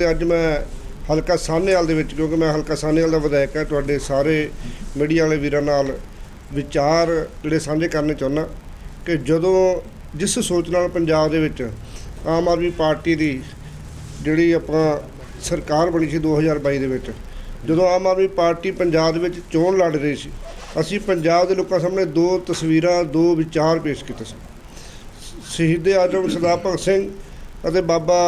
ਤੇ ਅੱਜ ਮੈਂ ਹਲਕਾ ਸਾਹਨੇਵਾਲ ਦੇ ਵਿੱਚ, ਕਿਉਂਕਿ ਮੈਂ ਹਲਕਾ ਸਾਹਨੇਵਾਲ ਦਾ ਵਿਧਾਇਕ ਹਾਂ, ਤੁਹਾਡੇ ਸਾਰੇ ਮੀਡੀਆ ਵਾਲੇ ਵੀਰਾਂ ਨਾਲ ਵਿਚਾਰ ਜਿਹੜੇ ਸਾਂਝੇ ਕਰਨੇ ਚਾਹੁੰਦਾ ਕਿ ਜਦੋਂ ਜਿਸ ਸੋਚ ਨਾਲ ਪੰਜਾਬ ਦੇ ਵਿੱਚ ਆਮ ਆਦਮੀ ਪਾਰਟੀ ਦੀ ਜਿਹੜੀ ਆਪਾਂ ਸਰਕਾਰ ਬਣੀ ਸੀ 2022 ਦੇ ਵਿੱਚ, ਜਦੋਂ ਆਮ ਆਦਮੀ ਪਾਰਟੀ ਪੰਜਾਬ ਦੇ ਵਿੱਚ ਚੋਣ ਲੜ ਰਹੀ ਸੀ, ਅਸੀਂ ਪੰਜਾਬ ਦੇ ਲੋਕਾਂ ਸਾਹਮਣੇ ਦੋ ਤਸਵੀਰਾਂ, ਦੋ ਵਿਚਾਰ ਪੇਸ਼ ਕੀਤੇ ਸੀ ਸ਼ਹੀਦ ਆਜਮ ਸਰਦਾਰ ਭਗਤ ਸਿੰਘ ਅਤੇ ਬਾਬਾ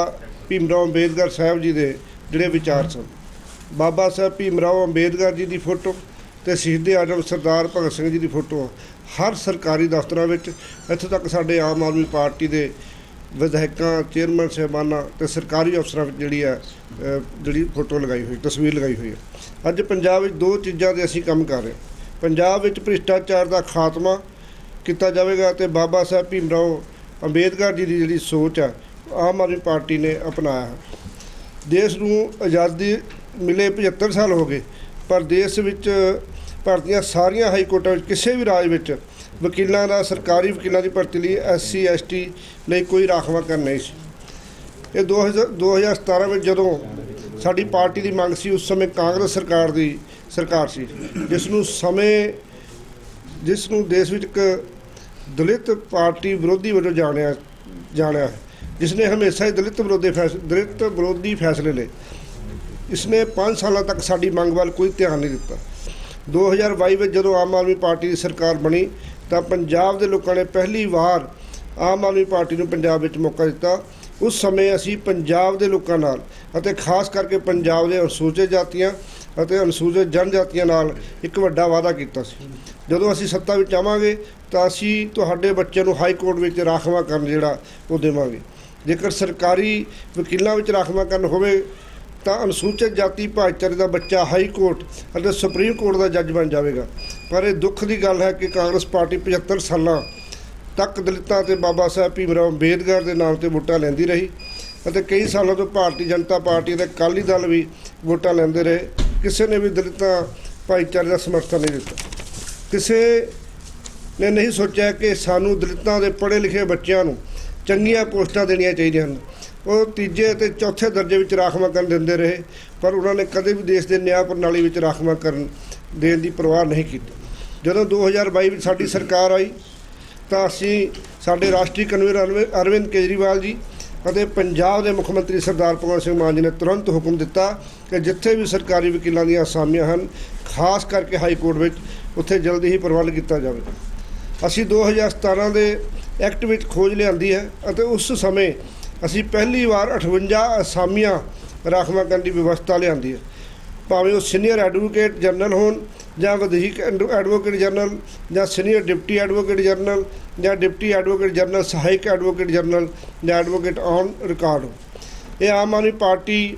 ਭੀਮ ਰਾਓ ਅੰਬੇਦਕਰ ਸਾਹਿਬ ਜੀ ਦੇ ਜਿਹੜੇ ਵਿਚਾਰ ਸਨ। ਬਾਬਾ ਸਾਹਿਬ ਭੀਮ ਰਾਓ ਅੰਬੇਦਕਰ ਜੀ ਦੀ ਫੋਟੋ ਤੇ ਸ਼ਹੀਦ ਆਜਮ ਸਰਦਾਰ ਭਗਤ ਸਿੰਘ ਜੀ ਦੀ ਫੋਟੋ ਹਰ ਸਰਕਾਰੀ ਦਫ਼ਤਰਾਂ ਵਿੱਚ, ਇੱਥੋਂ ਤੱਕ ਸਾਡੇ ਆਮ ਆਦਮੀ ਪਾਰਟੀ ਦੇ ਵਿਧਾਇਕਾਂ, ਚੇਅਰਮੈਨ ਸਾਹਿਬਾਨਾਂ ਤੇ ਸਰਕਾਰੀ ਅਫਸਰਾਂ ਵਿੱਚ ਜਿਹੜੀ ਹੈ ਜਿਹੜੀ ਫੋਟੋ ਲਗਾਈ ਹੋਈ, ਤਸਵੀਰ ਲਗਾਈ ਹੋਈ ਹੈ। ਅੱਜ ਪੰਜਾਬ ਵਿੱਚ ਦੋ ਚੀਜ਼ਾਂ ਦੇ ਅਸੀਂ ਕੰਮ ਕਰ ਰਹੇ ਪੰਜਾਬ ਵਿੱਚ ਭ੍ਰਿਸ਼ਟਾਚਾਰ ਦਾ ਖਾਤਮਾ ਕੀਤਾ ਜਾਵੇਗਾ ਤੇ ਬਾਬਾ ਸਾਹਿਬ ਭੀਮ ਰਾਓ ਅੰਬੇਦਕਰ ਜੀ ਦੀ ਜਿਹੜੀ ਸੋਚ ਹੈ ਆਮ ਆਦਮੀ ਪਾਰਟੀ ਨੇ ਅਪਣਾਇਆ। ਹੈ ਦੇਸ਼ ਨੂੰ ਆਜ਼ਾਦੀ ਮਿਲੇ 75 ਸਾਲ ਹੋ ਗਏ, ਪਰ ਦੇਸ਼ ਵਿੱਚ ਭਾਰਤ ਦੀਆਂ ਸਾਰੀਆਂ ਹਾਈ ਕੋਰਟਾਂ ਵਿੱਚ ਕਿਸੇ ਵੀ ਰਾਜ ਵਿੱਚ ਵਕੀਲਾਂ ਦਾ, ਸਰਕਾਰੀ ਵਕੀਲਾਂ ਦੀ ਭਰਤੀ ਲਈ ਐਸਸੀ ਐਸਟੀ ਲਈ ਕੋਈ ਰਾਖਵਾਂਕਰਨ ਨਹੀਂ ਸੀ। ਇਹ 2000 2017 ਵਿੱਚ ਜਦੋਂ ਸਾਡੀ ਪਾਰਟੀ ਦੀ ਮੰਗ ਸੀ, ਉਸ ਸਮੇਂ ਕਾਂਗਰਸ ਸਰਕਾਰ ਦੀ ਸਰਕਾਰ ਸੀ, ਜਿਸ ਨੂੰ ਸਮੇਂ, ਜਿਸ ਨੂੰ ਦੇਸ਼ ਵਿੱਚ ਇੱਕ ਦਲਿਤ ਪਾਰਟੀ ਵਿਰੋਧੀ ਵਜੋਂ ਜਾਣਿਆ ਜਾਣਿਆ ਹੈ। ਜਿਸ ਨੇ ਹਮੇਸ਼ਾ ਹੀ ਦਲਿਤ ਵਿਰੋਧੀ ਫੈਸਲੇ ਦਲਿਤ ਵਿਰੋਧੀ ਫੈਸਲੇ ਲਏ। ਇਸਨੇ 5 ਸਾਲਾਂ ਤੱਕ ਸਾਡੀ ਮੰਗ ਵੱਲ ਕੋਈ ਧਿਆਨ ਨਹੀਂ ਦਿੱਤਾ। 2022 ਵਿੱਚ ਜਦੋਂ ਆਮ ਆਦਮੀ ਪਾਰਟੀ ਦੀ ਸਰਕਾਰ ਬਣੀ, ਤਾਂ ਪੰਜਾਬ ਦੇ ਲੋਕਾਂ ਨੇ ਪਹਿਲੀ ਵਾਰ ਆਮ ਆਦਮੀ ਪਾਰਟੀ ਨੂੰ ਪੰਜਾਬ ਵਿੱਚ ਮੌਕਾ ਦਿੱਤਾ। ਉਸ ਸਮੇਂ ਅਸੀਂ ਪੰਜਾਬ ਦੇ ਲੋਕਾਂ ਨਾਲ ਅਤੇ ਖਾਸ ਕਰਕੇ ਪੰਜਾਬ ਦੇ ਅਨੁਸੂਚਿਤ ਜਾਤੀਆਂ ਅਤੇ ਅਨੁਸੂਚਿਤ ਜਨਜਾਤੀਆਂ ਨਾਲ ਇੱਕ ਵੱਡਾ ਵਾਅਦਾ ਕੀਤਾ ਸੀ। ਜਦੋਂ ਅਸੀਂ ਸੱਤਾ ਵਿੱਚ ਆਵਾਂਗੇ, ਤਾਂ ਅਸੀਂ ਤੁਹਾਡੇ ਬੱਚੇ ਨੂੰ ਹਾਈ ਕੋਰਟ ਵਿੱਚ ਰਾਖਵਾ ਕਰਨ ਜਿਹੜਾ ਉਹ ਦੇਵਾਂਗੇ। ਜੇਕਰ ਸਰਕਾਰੀ ਵਕੀਲਾਂ ਵਿੱਚ ਰਾਖਵਾ ਹੋਵੇ, ਤਾਂ ਅਨੁਸੂਚਿਤ ਜਾਤੀ ਭਾਈਚਾਰੇ ਦਾ ਬੱਚਾ ਹਾਈ ਕੋਰਟ ਅਤੇ ਸੁਪਰੀਮ ਕੋਰਟ ਦਾ ਜੱਜ ਬਣ ਜਾਵੇਗਾ। ਪਰ ਇਹ ਦੁੱਖ ਦੀ ਗੱਲ ਹੈ ਕਿ ਕਾਂਗਰਸ ਪਾਰਟੀ 75 ਸਾਲਾਂ ਤੱਕ ਦਲਿਤਾਂ ਤੇ ਬਾਬਾ ਸਾਹਿਬ ਭੀਮਰਾਓ ਅੰਬੇਦਕਰ ਦੇ ਨਾਮ ਤੇ ਵੋਟਾਂ ਲੈਂਦੀ ਰਹੀ ਅਤੇ ਕਈ ਸਾਲਾਂ ਤੋਂ ਭਾਰਤੀ ਜਨਤਾ ਪਾਰਟੀ ਅਤੇ ਅਕਾਲੀ ਦਲ ਵੀ ਵੋਟਾਂ ਲੈਂਦੇ ਰਹੇ। ਕਿਸੇ ਨੇ ਵੀ ਦਲਿਤਾਂ ਭਾਈਚਾਰੇ ਦਾ ਸਮਰਥਨ ਨਹੀਂ ਦਿੱਤਾ। ਕਿਸੇ ਨੇ ਨਹੀਂ ਸੋਚਿਆ ਕਿ ਸਾਨੂੰ ਦਲਿਤਾਂ ਦੇ ਪੜ੍ਹੇ ਲਿਖੇ ਬੱਚਿਆਂ ਨੂੰ ਚੰਗੀਆਂ ਪੋਸਟਾਂ ਦੇਣੀਆਂ ਚਾਹੀਦੀਆਂ ਹਨ। ਉਹ ਤੀਜੇ ਅਤੇ ਚੌਥੇ ਦਰਜੇ ਵਿੱਚ ਰਾਖਵਾਂਕਰਨ ਦਿੰਦੇ ਰਹੇ, ਪਰ ਉਹਨਾਂ ਨੇ ਕਦੇ ਵੀ ਦੇਸ਼ ਦੇ ਨਿਆਂ ਪ੍ਰਣਾਲੀ ਵਿੱਚ ਰਾਖਵਾਂਕਰਨ ਦੇਣ ਦੀ ਪਰਵਾਹ ਨਹੀਂ ਕੀਤੀ। ਜਦੋਂ 2022 ਵਿੱਚ ਸਾਡੀ ਸਰਕਾਰ ਆਈ, ਤਾਂ ਅਸੀਂ ਸਾਡੇ ਰਾਸ਼ਟਰੀ ਕਨਵੀਨਰ ਅਰਵਿ- ਅਰਵਿੰਦ ਕੇਜਰੀਵਾਲ ਜੀ ਅਤੇ ਪੰਜਾਬ ਦੇ ਮੁੱਖ ਮੰਤਰੀ ਸਰਦਾਰ ਭਗਵੰਤ ਸਿੰਘ ਮਾਨ ਜੀ ਨੇ ਤੁਰੰਤ ਹੁਕਮ ਦਿੱਤਾ ਕਿ ਜਿੱਥੇ ਵੀ ਸਰਕਾਰੀ ਵਕੀਲਾਂ ਦੀਆਂ ਅਸਾਮੀਆਂ ਹਨ, ਖਾਸ ਕਰਕੇ ਹਾਈ ਕੋਰਟ ਵਿੱਚ, ਉੱਥੇ ਜਲਦੀ ਹੀ ਪ੍ਰਬੰਧ ਕੀਤਾ ਜਾਵੇ। ਅਸੀਂ 2017 ਦੇ ਐਕਟ ਵਿੱਚ ਖੋਜ ਲਿਆਂਦੀ ਹੈ ਅਤੇ ਉਸ ਸਮੇਂ ਅਸੀਂ ਪਹਿਲੀ ਵਾਰ 58 ਅਸਾਮੀਆਂ ਰਾਖਵਾਂ ਕਰਨ ਦੀ ਵਿਵਸਥਾ ਲਿਆਂਦੀ ਹੈ। ਭਾਵੇਂ ਉਹ ਸੀਨੀਅਰ ਐਡਵੋਕੇਟ ਜਨਰਲ ਹੋਣ ਜਾਂ ਵਧੀਕ ਐਡ- ਐਡਵੋਕੇਟ ਜਨਰਲ ਜਾਂ ਸੀਨੀਅਰ ਡਿਪਟੀ ਐਡਵੋਕੇਟ ਜਨਰਲ ਜਾਂ ਡਿਪਟੀ ਐਡਵੋਕੇਟ ਜਨਰਲ, ਸਹਾਇਕ ਐਡਵੋਕੇਟ ਜਨਰਲ ਜਾਂ ਐਡਵੋਕੇਟ ਔਨ ਰਿਕਾਰਡ ਇਹ ਆਮ ਆਦਮੀ ਪਾਰਟੀ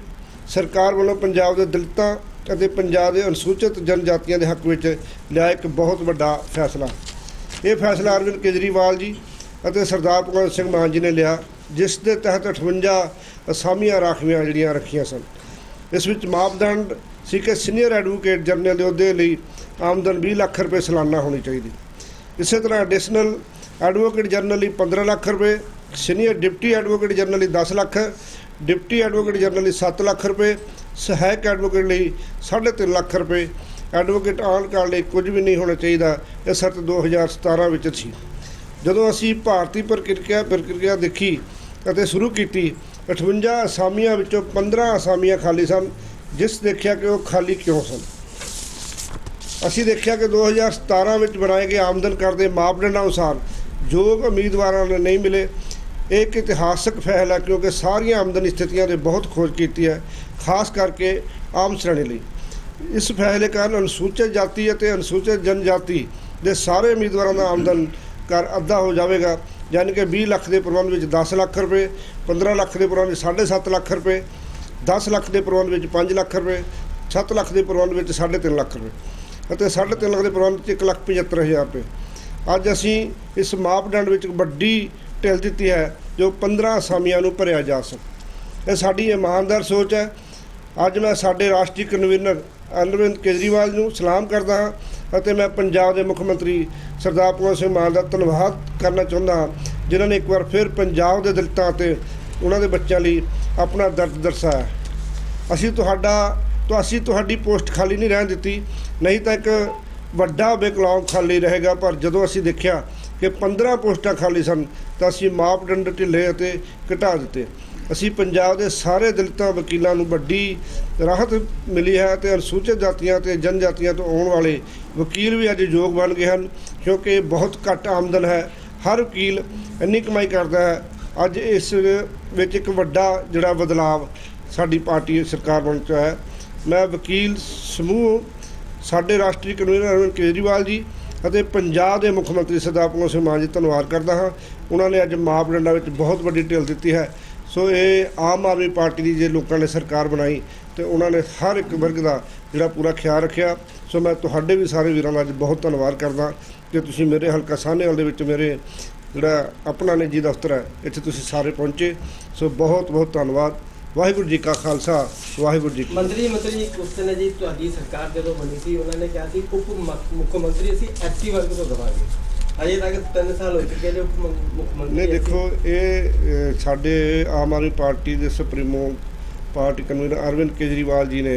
ਸਰਕਾਰ ਵੱਲੋਂ ਪੰਜਾਬ ਦੇ ਦਲਿਤਾਂ ਅਤੇ ਪੰਜਾਬ ਦੇ ਅਨੁਸੂਚਿਤ ਜਨਜਾਤੀਆਂ ਦੇ ਹੱਕ ਵਿੱਚ ਲਿਆ ਇੱਕ ਬਹੁਤ ਵੱਡਾ ਫੈਸਲਾ। ਇਹ ਫੈਸਲਾ ਅਰਵਿੰਦ ਕੇਜਰੀਵਾਲ ਜੀ ਅਤੇ ਸਰਦਾਰ ਭਗਵੰਤ ਸਿੰਘ ਮਾਨ ਜੀ ਨੇ ਲਿਆ, ਜਿਸ ਦੇ ਤਹਿਤ 58 ਅਸਾਮੀਆਂ ਰਾਖਵੀਆਂ ਜਿਹੜੀਆਂ ਰੱਖੀਆਂ ਸਨ। ਇਸ ਵਿੱਚ ਮਾਪਦੰਡ ਸੀ ਕਿ ਸੀਨੀਅਰ ਐਡਵੋਕੇਟ ਜਨਰਲ ਦੇ ਅਹੁਦੇ ਲਈ ਆਮਦਨ 20 ਲੱਖ ਰੁਪਏ ਸਾਲਾਨਾ ਹੋਣੀ ਚਾਹੀਦੀ। ਇਸੇ ਤਰ੍ਹਾਂ ਐਡੀਸ਼ਨਲ ਐਡਵੋਕੇਟ ਜਨਰਲ ਲਈ 15 ਲੱਖ ਰੁਪਏ, ਸੀਨੀਅਰ ਡਿਪਟੀ ਐਡਵੋਕੇਟ ਜਨਰਲ ਲਈ 10 ਲੱਖ, ਡਿਪਟੀ ਐਡਵੋਕੇਟ ਜਨਰਲ ਲਈ 7 ਲੱਖ ਰੁਪਏ, ਸਹਾਇਕ ਐਡਵੋਕੇਟ ਲਈ 3.5 ਲੱਖ ਰੁਪਏ। ਐਡਵੋਕੇਟ ਆਨ ਕਾਰਡ ਲਈ ਕੁਝ ਵੀ ਨਹੀਂ ਹੋਣਾ ਚਾਹੀਦਾ, ਇਹ ਸ਼ਰਤ 2017 ਵਿੱਚ ਸੀ। ਜਦੋਂ ਅਸੀਂ ਭਾਰਤੀ ਪ੍ਰਕਿਰਿਆ ਪ੍ਰਕਿਰਿਆ ਦੇਖੀ ਅਤੇ ਸ਼ੁਰੂ ਕੀਤੀ 58 ਅਸਾਮੀਆਂ ਵਿੱਚੋਂ 15 ਅਸਾਮੀਆਂ ਖਾਲੀ ਸਨ, ਜਿਸ ਦੇਖਿਆ ਕਿ ਉਹ ਖਾਲੀ ਕਿਉਂ ਸਨ? ਅਸੀਂ ਦੇਖਿਆ ਕਿ 2017 ਵਿੱਚ ਬਣਾਏ ਗਏ ਆਮਦਨ ਕਰ ਦੇ ਮਾਪਦੰਡਾਂ ਅਨੁਸਾਰ ਯੋਗ ਉਮੀਦਵਾਰਾਂ ਨੂੰ ਨਹੀਂ ਮਿਲੇ। ਇਹ ਇੱਕ ਇਤਿਹਾਸਕ ਫੈਸਲਾ ਹੈ ਕਿਉਂਕਿ ਸਾਰੀਆਂ ਆਮਦਨੀ ਸਥਿਤੀਆਂ ਤੇ ਬਹੁਤ ਖੋਜ ਕੀਤੀ ਹੈ, ਖਾਸ ਕਰਕੇ ਆਮ ਸ਼੍ਰੇਣੀ ਲਈ। ਇਸ ਫੈਸਲੇ ਕਾਰਨ ਅਨੁਸੂਚਿਤ ਜਾਤੀ ਅਤੇ ਅਨੁਸੂਚਿਤ ਜਨਜਾਤੀ ਦੇ ਸਾਰੇ ਉਮੀਦਵਾਰਾਂ ਦਾ ਆਮਦਨ ਕਰ ਅੱਧਾ ਹੋ ਜਾਵੇਗਾ, ਯਾਨੀ ਕਿ 20 ਲੱਖ ਦੇ ਪ੍ਰਬੰਧ ਵਿੱਚ 10 ਲੱਖ ਰੁਪਏ 15 ਲੱਖ ਦੇ ਪ੍ਰਬੰਧ ਵਿੱਚ 7.5 ਲੱਖ ਰੁਪਏ 10 ਲੱਖ ਦੇ ਪ੍ਰਬੰਧ ਵਿੱਚ 5 ਲੱਖ ਰੁਪਏ 7 ਲੱਖ ਦੇ ਪ੍ਰਬੰਧ ਵਿੱਚ 3.5 ਲੱਖ ਰੁਪਏ ਅਤੇ 3.5 ਲੱਖ ਦੇ ਪ੍ਰਬੰਧ ਵਿੱਚ 1 ਲੱਖ 75000 ਰੁਪਏ। ਅੱਜ ਅਸੀਂ ਇਸ ਮਾਪਦੰਡ ਵਿੱਚ ਇੱਕ ਵੱਡੀ ਢਿੱਲ ਦਿੱਤੀ ਹੈ, ਜੋ 15 ਅਸਾਮੀਆਂ ਨੂੰ ਭਰਿਆ ਜਾ ਸਕੇ। ਇਹ ਸਾਡੀ ਇਮਾਨਦਾਰ ਸੋਚ ਹੈ। ਅੱਜ ਮੈਂ ਸਾਡੇ ਰਾਸ਼ਟਰੀ ਕਨਵੀਨਰ ਅਰਵਿੰਦ ਕੇਜਰੀਵਾਲ ਨੂੰ ਸਲਾਮ ਕਰਦਾ ਹਾਂ। ਅਤੇ ਮੈਂ ਪੰਜਾਬ ਦੇ ਮੁੱਖ ਮੰਤਰੀ ਸਰਦਾਰ ਭਗਵੰਤ ਸਿੰਘ ਮਾਨ ਦਾ ਧੰਨਵਾਦ ਕਰਨਾ ਚਾਹੁੰਦਾ ਹਾਂ, ਜਿਨ੍ਹਾਂ ਨੇ ਇੱਕ ਵਾਰ ਫਿਰ ਪੰਜਾਬ ਦੇ ਦਲਿਤਾਂ ਅਤੇ ਉਹਨਾਂ ਦੇ ਬੱਚਿਆਂ ਲਈ ਆਪਣਾ ਦਰਦ ਦਰਸਾਇਆ। ਅਸੀਂ ਤੁਹਾਡਾ ਤਾਂ ਅਸੀਂ ਤੁਹਾਡੀ ਪੋਸਟ ਖਾਲੀ ਨਹੀਂ ਰਹਿਣ ਦਿੱਤੀ, ਨਹੀਂ ਤਾਂ ਇੱਕ ਵੱਡਾ ਬੈਕਲੌਗ ਖਾਲੀ ਰਹੇਗਾ, ਪਰ ਜਦੋਂ ਅਸੀਂ ਦੇਖਿਆ ਕਿ 15 ਪੋਸਟਾਂ ਖਾਲੀ ਸਨ, ਤਾਂ ਅਸੀਂ ਮਾਪਦੰਡ ਢਿੱਲੇ ਅਤੇ ਘਟਾ ਦਿੱਤੇ। ਅਸੀਂ ਪੰਜਾਬ ਦੇ ਸਾਰੇ ਦਲਿਤਾਂ, ਵਕੀਲਾਂ ਨੂੰ ਵੱਡੀ ਰਾਹਤ ਮਿਲੀ ਹੈ ਤੇ ਅਨੁਸੂਚਿਤ ਜਾਤੀਆਂ ਤੇ ਜਨਜਾਤੀਆਂ ਤੋਂ ਆਉਣ ਵਾਲੇ ਵਕੀਲ ਵੀ ਅੱਜ ਯੋਗ ਬਣ ਗਏ ਹਨ, ਕਿਉਂਕਿ ਬਹੁਤ ਘੱਟ ਆਮਦਨ ਹੈ। ਹਰ ਵਕੀਲ ਇੰਨੀ ਕਮਾਈ ਕਰਦਾ ਹੈ। ਅੱਜ ਇਸ ਵਿੱਚ ਇੱਕ ਵੱਡਾ ਜਿਹੜਾ ਬਦਲਾਵ ਸਾਡੀ ਪਾਰਟੀ ਸਰਕਾਰ ਬਣ ਚ ਹੈ। ਮੈਂ ਵਕੀਲ ਸਮੂਹ, ਸਾਡੇ ਰਾਸ਼ਟਰੀ ਕਨਵੀਨਰ ਅਰਵਿੰਦ ਕੇਜਰੀਵਾਲ ਜੀ ਅਤੇ ਪੰਜਾਬ ਦੇ ਮੁੱਖ ਮੰਤਰੀ ਸਰਦਾਰ ਭਗਵੰਤ ਸਿੰਘ ਮਾਨ ਜੀ ਧੰਨਵਾਦ ਕਰਦਾ ਹਾਂ। ਉਹਨਾਂ ਨੇ ਅੱਜ ਮਾਪਦੰਡਾਂ ਵਿੱਚ ਬਹੁਤ ਵੱਡੀ ਢਿੱਲ ਦਿੱਤੀ ਹੈ। ਸੋ ਇਹ ਆਮ ਆਦਮੀ ਪਾਰਟੀ ਦੀ ਜੇ ਲੋਕਾਂ ਨੇ ਸਰਕਾਰ ਬਣਾਈ ਤੇ ਉਹਨਾਂ ਨੇ ਹਰ ਇੱਕ ਵਰਗ ਦਾ ਜਿਹੜਾ ਪੂਰਾ ਖਿਆਲ ਰੱਖਿਆ। ਸੋ ਮੈਂ ਤੁਹਾਡੇ ਵੀ ਸਾਰੇ ਵੀਰਾਂ ਦਾ ਅੱਜ ਬਹੁਤ ਧੰਨਵਾਦ ਕਰਦਾ ਕਿ ਤੁਸੀਂ ਮੇਰੇ ਹਲਕਾ ਸਾਹਨੇਵਾਲ ਦੇ ਵਿੱਚ ਮੇਰੇ ਜਿਹੜਾ ਆਪਣਾ ਨਿੱਜੀ ਦਫ਼ਤਰ ਹੈ, ਇੱਥੇ ਤੁਸੀਂ ਸਾਰੇ ਪਹੁੰਚੇ। ਸੋ ਬਹੁਤ ਬਹੁਤ ਧੰਨਵਾਦ। ਵਾਹਿਗੁਰੂ ਜੀ ਕਾ ਖਾਲਸਾ, ਵਾਹਿਗੁਰੂ ਜੀ ਕੀ ਮੰਤਰੀ ਮੰਤਰੀ ਜੀ ਕੁਸ਼ਚਨ ਹੈ ਜੀ ਤੁਹਾਡੀ ਸਰਕਾਰ ਜਦੋਂ ਬਣੀ ਸੀ, ਉਹਨਾਂ ਨੇ ਕਿਹਾ ਸੀ, ਉਪ ਮੁੱਖ ਮੰਤਰੀ ਅਸੀਂ ਐਸਟੀ ਵਰਗ ਤੋਂ ਦਵਾਂਗੇ। ਅਜੇ ਤੱਕ 3 ਸਾਲ ਹੋ ਚੁੱਕੇ ਨੇ ਮੁੱਖ ਮੰਤਰੀ ਨਹੀਂ ਦੇਖੋ ਇਹ ਅ, ਸਾਡੇ ਆਮ ਆਦਮੀ ਪਾਰਟੀ ਦੇ supremo party convener Arvind Kejriwal ji ਨੇ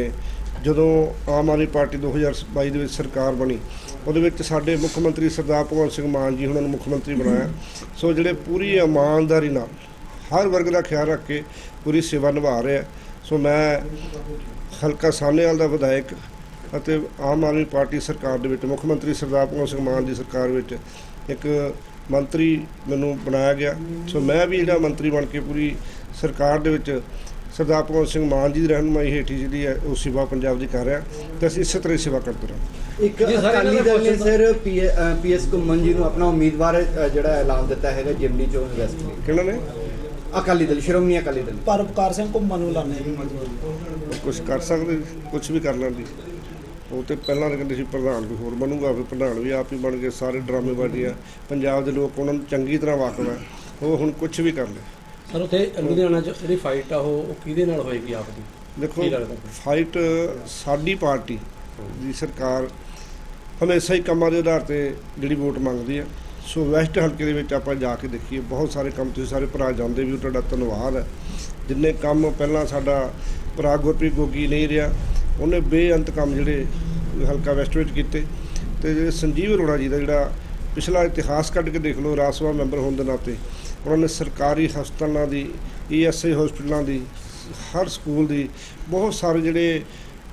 ਜਦੋਂ ਆਮ ਆਦਮੀ ਪਾਰਟੀ 2022 ਦੇ ਵਿੱਚ ਸਰਕਾਰ ਬਣੀ ਉਹਦੇ ਵਿੱਚ ਸਾਡੇ ਮੁੱਖ ਮੰਤਰੀ ਸਰਦਾਰ ਭਗਵੰਤ ਸਿੰਘ ਮਾਨ ਜੀ ਉਹਨਾਂ ਨੂੰ ਮੁੱਖ ਮੰਤਰੀ ਬਣਾਇਆ। ਸੋ ਜਿਹੜੇ ਪੂਰੀ ਇਮਾਨਦਾਰੀ ਨਾਲ ਹਰ ਵਰਗ ਦਾ ਖਿਆਲ ਰੱਖ ਕੇ ਪੂਰੀ ਸੇਵਾ ਨਿਭਾ ਰਿਹਾ। ਸੋ ਮੈਂ ਹਲਕਾ ਸਾਹਨੇਵਾਲ ਦਾ ਵਿਧਾਇਕ ਅਤੇ ਆਮ ਆਦਮੀ ਪਾਰਟੀ ਸਰਕਾਰ ਦੇ ਵਿੱਚ ਮੁੱਖ ਮੰਤਰੀ ਸਰਦਾਰ ਭਗਵੰਤ ਸਿੰਘ ਮਾਨ ਦੀ ਸਰਕਾਰ ਵਿੱਚ ਇੱਕ ਮੰਤਰੀ ਮੈਨੂੰ ਬਣਾਇਆ ਗਿਆ। ਸੋ ਮੈਂ ਵੀ ਜਿਹੜਾ ਮੰਤਰੀ ਬਣ ਕੇ ਪੂਰੀ ਸਰਕਾਰ ਦੇ ਵਿੱਚ ਸਰਦਾਰ ਭਗਵੰਤ ਸਿੰਘ ਮਾਨ ਜੀ ਦੀ ਰਹਿਨੁਮਾਈ ਹੇਠੀ ਜਿਹੜੀ ਹੈ ਉਹ ਸੇਵਾ ਪੰਜਾਬ ਦੀ ਕਰ ਰਿਹਾ। ਤੇ ਅਸੀਂ ਇਸੇ ਤਰ੍ਹਾਂ ਹੀ ਸੇਵਾ ਕਰਦੇ ਰਹਾਂਗੇ। ਇੱਕ ਅਕਾਲੀ ਦਲ ਦਾ ਨੇ ਸਰ ਪੀਐਸ ਘੁੰਮਣ ਜੀ ਨੂੰ ਆਪਣਾ ਉਮੀਦਵਾਰ ਜਿਹੜਾ ਐਲਾਨ ਦਿੱਤਾ ਹੈਗਾ ਜਿਮਨੀ ਚੋਣ ਵੈਸਟ ਲਈ। ਕਿਹਨਾਂ ਨੇ? ਅਕਾਲੀ ਦਲ ਸ਼੍ਰੋਮਣੀ ਅਕਾਲੀ ਦਲ। ਪਰਉਪਕਾਰ ਸਿੰਘ ਘੁੰਮਣ ਨੂੰ ਲਾਣੇ ਕੁਝ ਕਰ ਸਕਦੇ ਕੁਝ ਵੀ ਕਰ ਲੈਂਦੀ। ਉਹ ਤੇ ਪਹਿਲਾਂ ਤਾਂ ਕਹਿੰਦੇ ਸੀ ਪ੍ਰਧਾਨ ਵੀ ਹੋਰ ਬਣੂਗਾ ਫਿਰ ਪ੍ਰਧਾਨ ਵੀ ਆਪ ਹੀ ਬਣ ਗਏ ਸਾਰੇ ਡਰਾਮੇਬਾਜ਼ੀ ਆ ਪੰਜਾਬ ਦੇ ਲੋਕ ਉਹਨਾਂ ਨੂੰ ਚੰਗੀ ਤਰ੍ਹਾਂ ਵਾਕਫ ਹੈ। ਉਹ ਹੁਣ ਕੁਝ ਵੀ ਕਰ ਲੈ ਸਰ ਉਥੇ ਲੁਧਿਆਣਾ ਚ ਜਿਹੜੀ ਫਾਈਟ ਆ ਉਹ ਕਿਹਦੇ ਨਾਲ ਹੋਏਗੀ ਆਪ ਦੀ? ਦੇਖੋ? ਫਾਈਟ ਸਾਡੀ ਪਾਰਟੀ ਦੀ ਸਰਕਾਰ ਹਮੇਸ਼ਾ ਹੀ ਕੰਮਾਂ ਦੇ ਆਧਾਰ ਤੇ ਜਿਹੜੀ ਵੋਟ ਮੰਗਦੀ ਹੈ। ਸੋ ਵੈਸਟ ਹਲਕੇ ਦੇ ਵਿੱਚ ਆਪਾਂ ਜਾ ਕੇ ਦੇਖੀਏ ਬਹੁਤ ਸਾਰੇ ਕੰਮ ਤੁਸੀਂ ਸਾਰੇ ਭਰਾ ਜਾਂਦੇ ਵੀ ਤੁਹਾਡਾ ਧੰਨਵਾਦ ਹੈ। ਜਿੰਨੇ ਕੰਮ ਪਹਿਲਾਂ ਸਾਡਾ ਭਰਾ ਗੁਰਪ੍ਰੀਤ ਗੋਗੀ ਨਹੀਂ ਰਿਹਾ ਉਹਨੇ ਬੇਅੰਤ ਕੰਮ ਜਿਹੜੇ ਹਲਕਾ ਵੈਸਟ ਵਿੱਚ ਕੀਤੇ ਤੇ ਜਿਹੜੇ ਸੰਜੀਵ ਅਰੋੜਾ ਜੀ ਦਾ ਜਿਹੜਾ ਪਿਛਲਾ ਇਤਿਹਾਸ ਕੱਢ ਕੇ ਦੇਖ ਲਓ ਰਾਜ ਸਭਾ ਮੈਂਬਰ ਹੋਣ ਦੇ ਨਾਤੇ, ਉਹਨਾਂ ਨੇ ਸਰਕਾਰੀ ਹਸਪਤਾਲਾਂ ਦੀ ਈਐਸਆਈ ਹਸਪਤਾਲਾਂ ਦੀ, ਹਰ ਸਕੂਲ ਦੀ, ਬਹੁਤ ਸਾਰੇ ਜਿਹੜੇ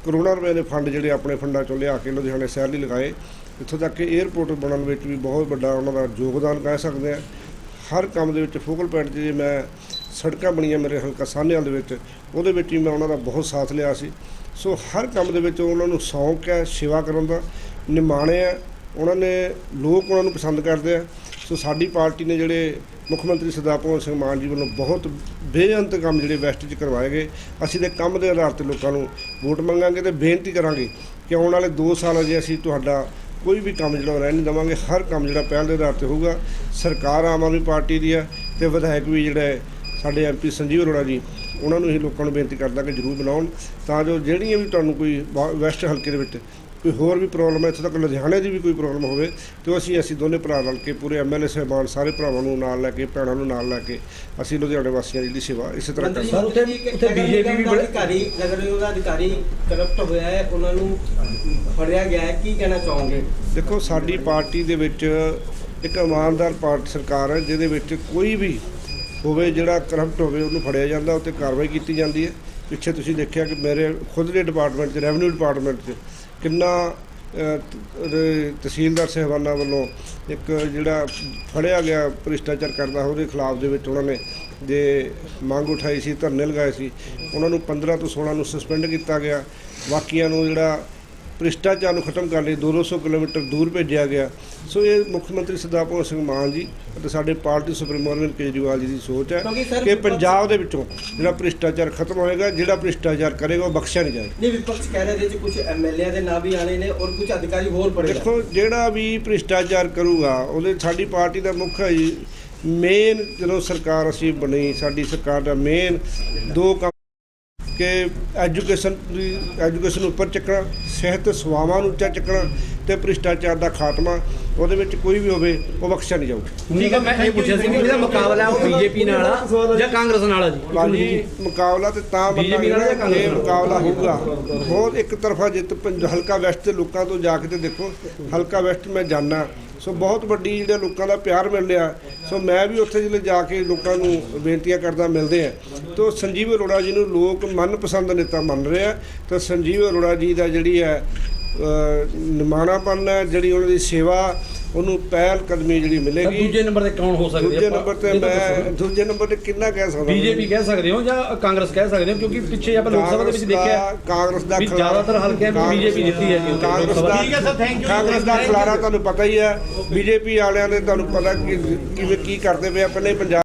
ਕਰੋੜਾਂ ਰੁਪਏ ਦੇ ਫੰਡ ਜਿਹੜੇ ਆਪਣੇ ਫੰਡਾਂ ਚੋਂ ਲਿਆ ਕੇ ਲੁਧਿਆਣੇ ਸ਼ਹਿਰ ਲਈ ਲਗਾਏ। ਇੱਥੋਂ ਤੱਕ ਕਿ 에ਅਰਪੋਰਟ ਬਣਨ ਵਿੱਚ ਵੀ ਬਹੁਤ ਵੱਡਾ ਉਹਨਾਂ ਦਾ ਯੋਗਦਾਨ ਕਹਿ ਸਕਦੇ ਆ। ਹਰ ਕੰਮ ਦੇ ਵਿੱਚ ਫੋਕਲ ਪੁਆਇੰਟ ਜੇ ਮੈਂ ਸੜਕਾਂ ਬਣੀਆਂ ਮੇਰੇ ਹਲਕਾ ਸਾਹਨੇਵਾਲ ਦੇ ਵਿੱਚ, ਉਹਦੇ ਵਿੱਚ ਵੀ ਮੈਂ ਉਹਨਾਂ ਦਾ ਬਹੁਤ ਸਾਥ ਲਿਆ ਸੀ। ਸੋ ਹਰ ਕੰਮ ਦੇ ਵਿੱਚ ਉਹਨਾਂ ਨੂੰ ਸ਼ੌਂਕ ਹੈ, ਸੇਵਾ ਕਰਨ ਦਾ, ਨਿਮਾਣੇ ਆ ਉਹਨਾਂ ਨੇ ਲੋਕ ਉਹਨਾਂ ਨੂੰ ਪਸੰਦ ਕਰਦੇ ਆ। ਸੋ ਸਾਡੀ ਪਾਰਟੀ ਨੇ ਜਿਹੜੇ ਮੁੱਖ ਮੰਤਰੀ ਸਰਦਾਰ ਭਗਵੰਤ ਸਿੰਘ ਮਾਨ ਜੀ ਵੱਲੋਂ ਬਹੁਤ ਬੇਅੰਤ ਕੰਮ ਜਿਹੜੇ ਵੈਸਟ 'ਚ ਕਰਵਾਏ ਗਏ, ਅਸੀਂ ਦੇ ਕੰਮ ਦੇ ਆਧਾਰ ਤੇ ਲੋਕਾਂ ਨੂੰ ਵੋਟ ਮੰਗਾਂਗੇ ਤੇ ਬੇਨਤੀ ਕਰਾਂਗੇ ਕਿ ਆਉਣ ਵਾਲੇ 2 ਸਾਲ ਅਜੇ ਅਸੀਂ ਤੁਹਾਡਾ ਕੋਈ ਵੀ ਕੰਮ ਜਿਹੜਾ ਉਹ ਰਹਿਣ ਨਹੀਂ ਦੇਵਾਂਗੇ, ਹਰ ਕੰਮ ਜਿਹੜਾ ਪਹਿਲ ਦੇ ਆਧਾਰ ਤੇ ਹੋਊਗਾ। ਸਰਕਾਰ ਆਮ ਆਦਮੀ ਪਾਰਟੀ ਦੀ ਹੈ ਤੇ ਵਿਧਾਇਕ ਵੀ ਜਿਹੜਾ ਸਾਡੇ ਐਮਪੀ ਸੰਜੀਵ ਅਰੋੜਾ ਜੀ ਉਹਨਾਂ ਨੂੰ ਹੀ ਲੋਕਾਂ ਨੂੰ ਬੇਨਤੀ ਕਰਦਾ ਕਿ ਜਰੂਰ ਬਣਾਉਣ ਤਾਂ ਜੋ ਜਿਹੜੀਆਂ ਵੀ ਤੁਹਾਨੂੰ ਕੋਈ ਵੈਸਟ ਹਲਕੇ ਦੇ ਵਿੱਚ ਕੋਈ ਹੋਰ ਵੀ ਪ੍ਰੋਬਲਮ ਹੈ ਇੱਥੋਂ ਤੱਕ ਲੁਧਿਆਣੇ ਦੀ ਵੀ ਕੋਈ ਪ੍ਰੋਬਲਮ ਹੋਵੇ ਤੇ ਅਸੀਂ ਅਸੀਂ ਦੋਨੇ ਭਰਾ ਰਲ ਕੇ ਪੂਰੇ ਐਮਐਲਏ ਸਾਹਿਬਾਨ ਸਾਰੇ ਭਰਾਵਾਂ ਨੂੰ ਨਾਲ ਲੈ ਕੇ ਭੈਣਾਂ ਨੂੰ ਨਾਲ ਲੈ ਕੇ ਅਸੀਂ ਲੁਧਿਆਣੇ ਵਾਸੀਆਂ ਦੀ ਜਿਹੜੀ ਸੇਵਾ ਇਸੇ ਤਰ੍ਹਾਂ ਕਰਾਂਗੇ ਸਰ, ਉੱਥੇ- ਉੱਥੇ ਨਿਗਮ ਵੀ ਬੜੇ- ਅਧਿਕਾਰੀ ਨਗਰ ਨਿਗਮ ਦਾ ਅਧਿਕਾਰੀ ਕਰਪਟ ਹੋਇਆ ਹੈ ਉਹਨਾਂ ਨੂੰ ਫੜਿਆ ਗਿਆ ਹੈ ਕੀ ਕਹਿਣਾ ਚਾਹੋਗੇ? ਦੇਖੋ ਸਾਡੀ ਪਾਰਟੀ ਦੇ ਵਿੱਚ ਇੱਕ ਇਮਾਨਦਾਰ ਪਾਰਟੀ ਸਰਕਾਰ ਹੈ ਜਿਹਦੇ ਵਿੱਚ ਕੋਈ ਵੀ ਹੋਵੇ, ਜਿਹੜਾ ਕਰਪਟ ਹੋਵੇ, ਉਹਨੂੰ ਫੜਿਆ ਜਾਂਦਾ, ਉੱਤੇ ਕਾਰਵਾਈ ਕੀਤੀ ਜਾਂਦੀ ਹੈ। ਪਿੱਛੇ ਤੁਸੀਂ ਦੇਖਿਆ ਕਿ ਮੇਰੇ ਖੁਦ ਦੇ ਡਿਪਾਰਟਮੈਂਟ 'ਚ ਰੈਵਨਿਊ ਡਿਪਾਰਟਮੈਂਟ 'ਚ ਕਿੰਨਾ ਤਹਿਸੀਲਦਾਰ ਸਾਹਿਬਾਨਾਂ ਵੱਲੋਂ ਇੱਕ ਜਿਹੜਾ ਫੜਿਆ ਗਿਆ ਭ੍ਰਿਸ਼ਟਾਚਾਰ ਕਰਦਾ, ਉਹਦੇ ਖਿਲਾਫ ਦੇ ਵਿੱਚ ਉਹਨਾਂ ਨੇ ਜੇ ਮੰਗ ਉਠਾਈ ਸੀ, ਧਰਨੇ ਲਗਾਏ ਸੀ, ਉਹਨਾਂ ਨੂੰ 15 ਤੋਂ 16 ਨੂੰ ਸਸਪੈਂਡ ਕੀਤਾ ਗਿਆ। ਬਾਕੀਆਂ ਨੂੰ ਜਿਹੜਾ ਭ੍ਰਿਸ਼ਟਾਚਾਰ ਨੂੰ ਖਤਮ ਕਰਨ ਲਈ 200 ਕਿਲੋਮੀਟਰ ਦੂਰ ਭੇਜਿਆ ਗਿਆ। ਸੋ ਇਹ ਮੁੱਖ ਮੰਤਰੀ ਸਰਦਾਰ ਭਗਵੰਤ ਸਿੰਘ ਮਾਨ ਜੀ ਅਤੇ ਸਾਡੇ ਪਾਰਟੀ ਸੁਪਰੀਮੋ ਅਰਵਿੰਦ ਕੇਜਰੀਵਾਲ ਜੀ ਦੀ ਸੋਚ ਹੈ ਕਿ ਪੰਜਾਬ ਦੇ ਵਿੱਚੋਂ ਜਿਹੜਾ ਭ੍ਰਿਸ਼ਟਾਚਾਰ ਖਤਮ ਹੋਏਗਾ ਜਿਹੜਾ ਭ੍ਰਿਸ਼ਟਾਚਾਰ ਕਰੇਗਾ ਉਹ ਬਖਸ਼ਿਆ ਨਹੀਂ ਜਾਏਗਾ। ਨਹੀਂ ਵਿਪਕਸ਼ ਕਹਿ ਰਹੇ ਦੇ ਚ ਕੁਝ ਐਮਐਲਏ ਦੇ ਨਾਂ ਵੀ ਆਣੇ ਨੇ ਔਰ ਕੁਝ ਅਧਿਕਾਰੀ ਹੋਰ ਪੜੇ ਦੇਖੋ ਜਿਹੜਾ ਵੀ ਭ੍ਰਿਸ਼ਟਾਚਾਰ ਕਰੂਗਾ ਉਹਦੇ ਸਾਡੀ ਪਾਰਟੀ ਦਾ ਮੁੱਖ ਹੈ ਜੀ। ਮੇਨ ਜਦੋਂ ਸਰਕਾਰ ਅਸੀਂ ਬਣੀ ਸਾਡੀ ਸਰਕਾਰ ਦਾ ਮੇਨ ਦੋ ਕਿ ਐਜੂਕੇਸ਼ਨ ਦੀ ਐਜੂਕੇਸ਼ਨ ਉੱਪਰ ਚੱਕਣਾ ਸਿਹਤ ਸੇਵਾਵਾਂ ਨੂੰ ਉੱਚਾ ਚੱਕਣਾ ਤੇ ਭ੍ਰਿਸ਼ਟਾਚਾਰ ਦਾ ਖਾਤਮਾ ਉਹਦੇ ਵਿੱਚ ਕੋਈ ਵੀ ਹੋਵੇ ਉਹ ਬਖਸ਼ਿਆ ਨਹੀਂ ਜਾਊਗਾ ਠੀਕ ਹੈ ਮੈਂ ਇਹ ਪੁੱਛਿਆ ਸੀ ਕਿ ਇਹਦਾ ਮੁਕਾਬਲਾ ਉਹ ਬੀਜੇਪੀ ਨਾਲ ਆ ਜਾਂ ਕਾਂਗਰਸ ਨਾਲ ਆ ਜੀ ਮੁਕਾਬਲਾ ਤੇ ਤਾਂ BJP ਮੰਨਾਂਗੇ ਨਾਲ ਜਾਂ ਨਾ ਕਾਂਗਰਸ ਇਹ? ਮੁਕਾਬਲਾ ਹੋਊਗਾ ਬਹੁਤ ਇੱਕ ਤਰਫਾ ਜਿੱਤ ਹਲਕਾ ਵੈਸਟ ਦੇ ਲੋਕਾਂ ਤੋਂ ਜਾ ਕੇ ਤੇ ਦੇਖੋ ਹਲਕਾ ਵੈਸਟ ਮੈਂ ਜਾਣਾ ਸੋ ਬਹੁਤ ਵੱਡੀ ਜਿਹੜਾ ਲੋਕਾਂ ਦਾ ਪਿਆਰ ਮਿਲ ਰਿਹਾ। ਸੋ ਮੈਂ ਵੀ ਉੱਥੇ ਜਿਹੜੇ ਜਾ ਕੇ ਲੋਕਾਂ ਨੂੰ ਬੇਨਤੀਆਂ ਕਰਦਾ ਮਿਲਦੇ ਆ ਤੋ ਸੰਜੀਵ ਅਰੋੜਾ ਜੀ ਨੂੰ ਲੋਕ ਮਨਪਸੰਦ ਨੇਤਾ ਮੰਨ ਰਹੇ ਆ। ਤਾਂ ਸੰਜੀਵ ਅਰੋੜਾ ਜੀ ਦਾ ਜਿਹੜੀ ਹੈ ਅ, ਨਿਮਾਣਾਪਨ ਹੈ ਜਿਹੜੀ ਉਹਨਾਂ ਦੀ ਸੇਵਾ ਉਹਨੂੰ ਪਹਿਲ ਕਦਮੀ ਜਿਹੜੀ ਮਿਲੇਗੀ। ਦੂਜੇ ਨੰਬਰ ਤੇ ਕੌਣ ਹੋ ਸਕਦੇ? ਦੂਜੇ ਨੰਬਰ ਤੇ ਮੈਂ ਦੂਜੇ ਨੰਬਰ ਤੇ ਕਿੰਨਾ ਕਹਿ ਸਕਦਾ ਬੀਜੇਪੀ ਕਹਿ ਸਕਦੇ ਹੋ ਜਾਂ ਕਾਂਗਰਸ ਕਹਿ ਸਕਦੇ ਹੋ? ਕਿਉਂਕਿ ਪਿੱਛੇ ਆਪਾਂ ਲੋਕ ਸਭਾ ਦੇ ਵਿੱਚ ਦੇਖਿਆ ਕਾਂਗਰਸ ਦਾ ਵੀ ਖਿਲਾਰਾ- ਜ਼ਿਆਦਾਤਰ ਹਲਕਿਆਂ ਵਿੱਚ ਕਾਂਗਰਸ- BJP ਜਿੱਤੀ ਹੈ ਜੀ ਕਾਂਗਰਸ। ਦਾ ਠੀਕ ਹੈ sir, thank you. ਕਾਂਗਰਸ ਦਾ ਖਿਲਾਰਾ ਤੁਹਾਨੂੰ ਪਤਾ ਹੀ ਹੈ। ਬੀਜੇਪੀ ਵਾਲਿਆਂ ਨੇ ਤੁਹਾਨੂੰ ਪਤਾ ਕਿ ਕਿਵੇਂ ਕੀ ਕਰਦੇ ਪਏ ਆ ਪਹਿਲੇ ਪੰਜਾਬ